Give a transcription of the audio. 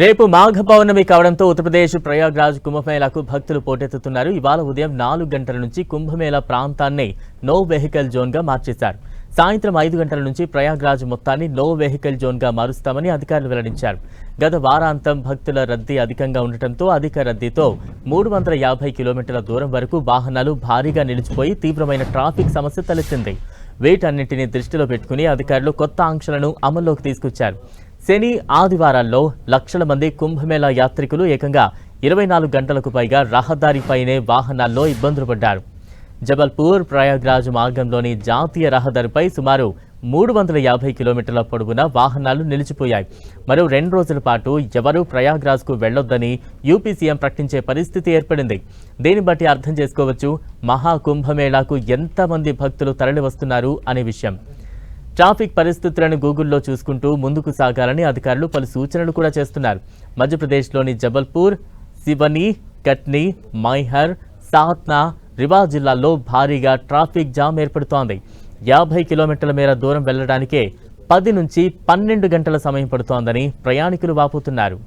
రేపు మాఘ పౌర్ణమి కావడంతో ఉత్తరప్రదేశ్ ప్రయాగ్రాజ్ కుంభమేళాకు భక్తులు పోటెత్తుతున్నారు. ఇవాళ ఉదయం నాలుగు గంటల నుంచి కుంభమేళా ప్రాంతాన్ని నో వెహికల్ జోన్గా మార్చేశారు. సాయంత్రం ఐదు గంటల నుంచి ప్రయాగ్రాజ్ మొత్తాన్ని నో వెహికల్ జోన్గా మారుస్తామని అధికారులు వెల్లడించారు. గత వారాంతం భక్తుల రద్దీ అధికంగా ఉండటంతో అధిక రద్దీతో మూడు వందల యాభై కిలోమీటర్ల దూరం వరకు వాహనాలు భారీగా నిలిచిపోయి తీవ్రమైన ట్రాఫిక్ సమస్య తలెత్తింది. వీటన్నింటినీ దృష్టిలో పెట్టుకుని అధికారులు కొత్త ఆంక్షలను అమల్లోకి తీసుకొచ్చారు. శని ఆదివారాల్లో లక్షల మంది కుంభమేళా యాత్రికులు ఏకంగా ఇరవై నాలుగు గంటలకు పైగా రహదారిపైనే వాహనాల్లో ఇబ్బందులు పడ్డారు. జబల్పూర్ ప్రయాగ్రాజ్ మార్గంలోని జాతీయ రహదారిపై సుమారు మూడు వందల యాభై కిలోమీటర్ల పొడవున వాహనాలు నిలిచిపోయాయి. మరో రెండు రోజుల పాటు ఎవరూ ప్రయాగ్రాజ్కు వెళ్ళొద్దని యూపీ సీఎం ప్రకటించే పరిస్థితి ఏర్పడింది. దీన్ని బట్టి అర్థం చేసుకోవచ్చు మహాకుంభమేళాకు ఎంతమంది భక్తులు తరలి వస్తున్నారు అనే విషయం. ట్రాఫిక్ పరిస్థితులను గూగుల్లో చూసుకుంటూ ముందుకు సాగాలని అధికారులు పలు సూచనలు కూడా చేస్తున్నారు. మధ్యప్రదేశ్లోని జబల్పూర్ శివని కట్నీ మైహర్ సాత్నా రివా జిల్లాల్లో భారీగా ట్రాఫిక్ జామ్ ఏర్పడుతోంది. యాభై కిలోమీటర్ల మేర దూరం వెళ్ళడానికే పది నుంచి పన్నెండు గంటల సమయం పడుతోందని ప్రయాణికులు వాపోతున్నారు.